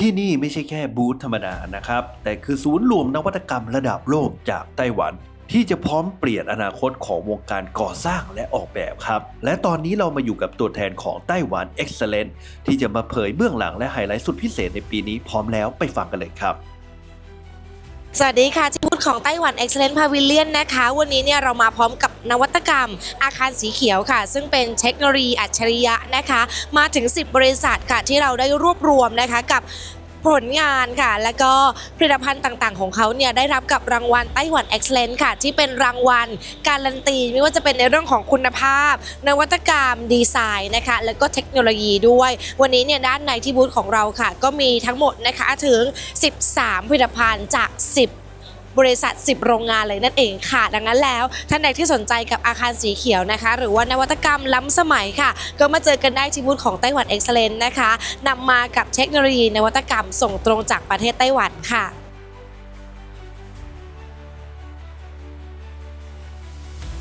ที่นี่ไม่ใช่แค่บูธธรรมดานะครับ แต่คือศูนย์รวมนวัตกรรมระดับโลกจากไต้หวัน ที่จะพร้อมเปลี่ยนอนาคตของวงการก่อสร้างและออกแบบครับ และตอนนี้เรามาอยู่กับตัวแทนของไต้หวัน Excellent ที่จะมาเผยเบื้องหลังและไฮไลท์สุดพิเศษในปีนี้พร้อมแล้วไปฟังกันเลยครับ สวัสดีค่ะที่พูดของไต้หวัน Excellent Pavilion นะคะ วันนี้เนี่ยเรามาพร้อมกับนวัตกรรม อาคารสีเขียวค่ะ ซึ่งเป็นเทคโนโลยีอัจฉริยะนะคะ มาถึง 10 บริษัทค่ะที่เราได้รวบรวมนะคะกับ ผลงานค่ะ แล้วก็ผลิตภัณฑ์ต่างๆ ของเขาเนี่ยได้รับกับรางวัลไต้หวัน Excellent ค่ะ ที่เป็นรางวัลการันตี ไม่ว่าจะเป็นในเรื่องของคุณภาพ นวัตกรรมดีไซน์นะคะ แล้วก็เทคโนโลยีด้วย วันนี้เนี่ยด้านในที่บูธของเราค่ะ ก็มีทั้งหมดนะคะถึง 13 ผลิตภัณฑ์จาก 10 บริษัท 10 โรงงานเลยนั่นเองค่ะ ดังนั้นแล้วท่านใดที่สนใจกับอาคารสีเขียวนะคะ หรือว่านวัตกรรมล้ำสมัยค่ะ ก็มาเจอกันได้ที่บูธของไต้หวัน Excellent นะคะนำมากับเทคโนโลยีนวัตกรรมส่งตรงจากประเทศไต้หวันค่ะ